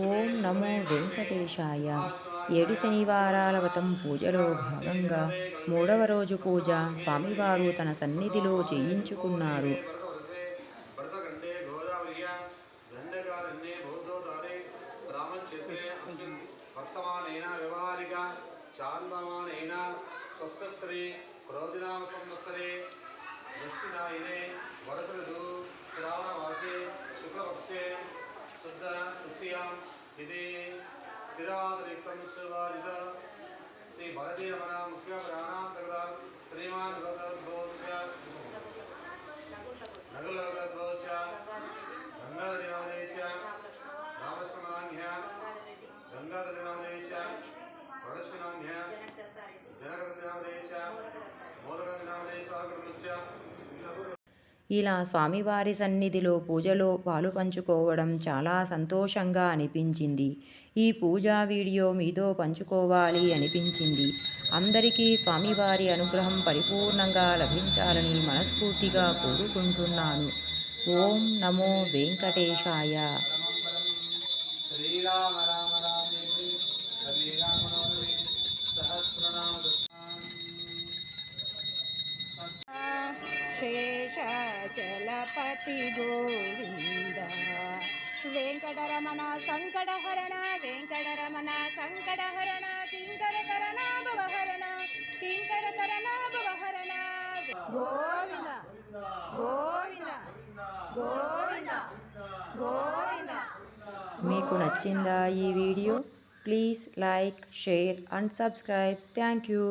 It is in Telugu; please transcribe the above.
ఓం నమో వెంకటేశాయ. ఏడు శనివారాల వ్రతం పూజలో భాగంగా మూడవ రోజు పూజ స్వామివారు తన సన్నిధిలో చేయించుకున్నారు. భరతఖండే గోదావర్యా சிராதரிக்தம் சிவாஜித ஸ்ரீ பரதேவனாம் முக்கிய பிராணாம் தகதா ஸ்ரீமான் பகவத் ఇలా స్వామివారి సన్నిధిలో పూజలో పాలు పంచుకోవడం చాలా సంతోషంగా అనిపించింది. ఈ పూజా వీడియో మీతో పంచుకోవాలి అనిపించింది. అందరికీ స్వామివారి అనుగ్రహం పరిపూర్ణంగా లభించాలని మనస్ఫూర్తిగా కోరుకుంటున్నాను. ఓం నమో వెంకటేశాయ. శ్రీరామ రామ శేషాచలపతి గోవింద. వెంకటరమణ సంకటహరణ వెంకటరమణ సంకటహరణ కింకరకరణ భవహరణ కింకరకరణ భవహరణ గోవింద గోవింద గోవింద గోవింద. మీకు నచ్చిందా ఈ video? Please like share and subscribe. Thank you.